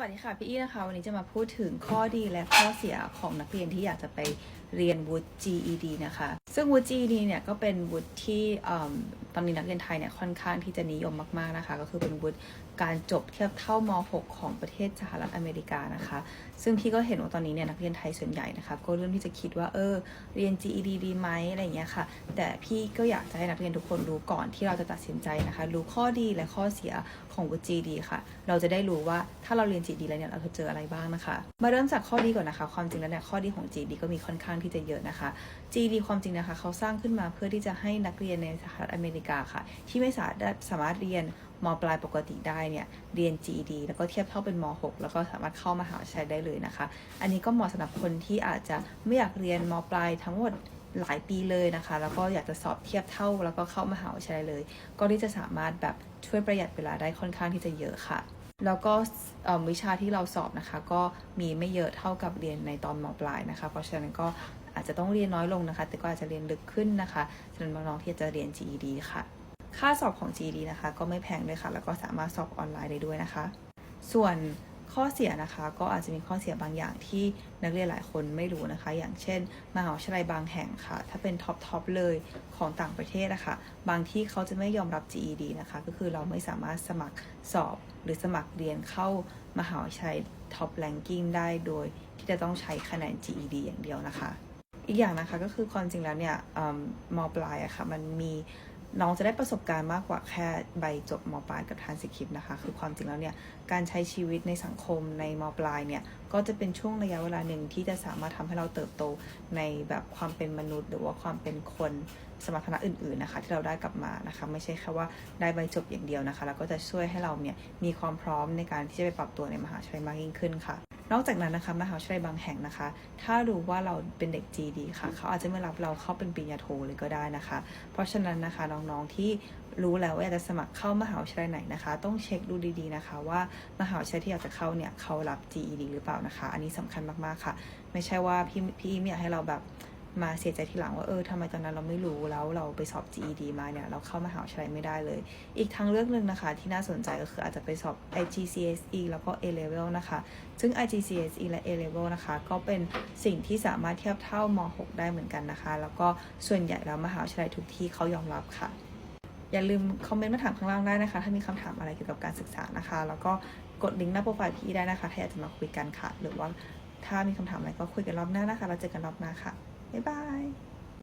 วัสดีค่ะพี่อี้นะคะ วันนี้จะมาพูดถึงข้อดีและข้อเสียของนักเรียนที่อยากจะไปเรียนวุฒิ GED นะคะ ซึ่งวุฒิ GED เนี่ยก็เป็นวุฒิที่ตอนนี้นักเรียนไทยเนี่ยค่อนข้างที่จะนิยมมากๆนะคะ ก็คือเป็นวุฒิการจบเทียบเท่าม .6 ของประเทศสหรัฐอเมริกานะคะ ซึ่งพี่ก็เห็นว่าตอนนี้เนี่ยนักเรียนไทยส่วนใหญ่นะคะก็เริ่มที่จะคิดว่าเออเรียน GED ดีไหมอะไรอย่างเงี้ยค่ะ แต่พี่ก็อยากจะให้นักเรียนทุกคนรู้ก่อนที่เราจะตัดสินใจนะคะ รู้ข้อดีและข้อเสียของวุฒิ GED ค่ะ เราจะได้รู้ว่าถ้าเราเรียน GED แล้วเนี่ยเราจะเจออะไรบ้างนะคะ มาเริ่มจากข้อดีก่อนนะคะ ความจริงแล้วเนี่ยข้อดีของ GED ก็มีค่อนข้างที่จะเยอะนะคะ GED ความจริงนะคะเขาสร้างขึ้นมาเพื่อที่จะให้นักเรียนในสหรัฐอเมริกาค่ะ ที่ไม่สามารถสามารถเรียนมปลายปกติได้เนี่ยเรียน GED แล้วก็เทียบเท่าเป็นม .6 แล้วก็สามารถเข้ามหาวิทยาลัยได้เลยนะคะ อันนี้ก็เหมาะสำหรับคนที่อาจจะไม่อยากเรียนมปลายทั้งหมดหลายปีเลยนะคะ แล้วก็อยากจะสอบเทียบเท่าแล้วก็เข้ามหาวิทยาลัยเลย ก็ที่จะสามารถแบบช่วยประหยัดเวลาได้ค่อนข้างที่จะเยอะค่ะ แล้วก็วิชาที่เราสอบนะคะ ก็มีไม่เยอะเท่ากับเรียนในตอนมปลายนะคะ เพราะฉะนั้นก็อาจจะต้องเรียนน้อยลงนะคะ แต่ก็อาจจะเรียนลึกขึ้นนะคะสำหรับน้องๆที่จะเรียน GED ค่ะ ค่าสอบของ GED นะคะ ก็ไม่แพงด้วยค่ะ แล้วก็สามารถสอบออนไลน์ได้ด้วยนะคะ ส่วน ข้อเสียนะคะ ก็อาจจะมีข้อเสียบางอย่างที่นักเรียนหลายคนไม่รู้นะคะ อย่างเช่นมหาวิทยาลัยบางแห่งค่ะ ถ้าเป็นท็อปทอปเลยของต่างประเทศนะคะ บางที่เขาจะไม่ยอมรับ GED นะคะ ก็คือเราไม่สามารถสมัครสอบ หรือสมัครเรียนเข้ามหาวิทยาลัยท็อปแ a งกิ้งได้โดยที่จะต้องใช้คะแนน GED อย่างเดียวนะคะ อีกอย่างนะคะก็คือความจริงแล้วเนี่ยอมมปลายอะค่ะมันมี น้องจะได้ประสบการณ์มากกว่าแค่ใบจบมปลายกับทานสิคิปนะคะ คือความจริงแล้วเนี่ย การใช้ชีวิตในสังคมในมปลายเนี่ย ก็จะเป็นช่วงระยะเวลาหนึ่งที่จะสามารถทำให้เราเติบโตในแบบความเป็นมนุษย์ หรือว่าความเป็นคนสมรรถนะอื่นๆนะคะ ที่เราได้กลับมานะคะ ไม่ใช่แค่ว่าได้ใบจบอย่างเดียวนะคะ แล้วก็จะช่วยให้เราเนี่ยมีความพร้อมในการที่จะไปปรับตัวในมหาวิทยาลัยมากยิ่งขึ้นค่ะ นอกจากนั้นนะคะมหาวิทยาลัยบางแห่งนะคะ ถ้ารู้ว่าเราเป็นเด็ก GD ค่ะ เขาอาจจะไม่รับเราเข้าเป็นปริญญาโทเลยก็ได้นะคะ เพราะฉะนั้นนะคะน้องๆที่รู้แล้วว่าอยากจะสมัครเข้ามหาวิทยาลัยไหนนะคะ ต้องเช็คดูดีๆนะคะ ว่ามหาวิทยาลัยที่อยากจะเข้าเนี่ยเขารับ GED หรือเปล่านะคะ อันนี้สำคัญมากๆค่ะ ไม่ใช่ว่าพี่พี่ไม่อยากให้เราแบบ มาเสียใจทีหลังว่าเออทำไมตอนนั้นเราไม่รู้แล้วเราไปสอบ GED มาเนี่ย เราเข้ามหาวิทยาลัยไม่ได้เลย อีกทางเลือกหนึ่งนะคะ ที่น่าสนใจก็คืออาจจะไปสอบ IGCSE แล้วก็ A level นะคะ ซึ่ง IGCSE และ A level นะคะ ก็เป็นสิ่งที่สามารถเทียบเท่าม6ได้เหมือนกันนะคะ แล้วก็ส่วนใหญ่แล้วมหาวิทยาลัยทุกที่เขายอมรับค่ะ อย่าลืมคอมเมนต์มาถามข้างล่างได้นะคะ ถ้ามีคำถามอะไรเกี่ยวกับการศึกษานะคะ แล้วก็กดลิงก์หน้าโปรไฟล์พี่ได้นะคะ ถ้าอยากจะมาคุยกันค่ะ หรือว่าถ้ามีคำถามอะไรก็คุยกันรอบหน้านะคะ เราเจอกันรอบหน้าค่ะ 拜拜。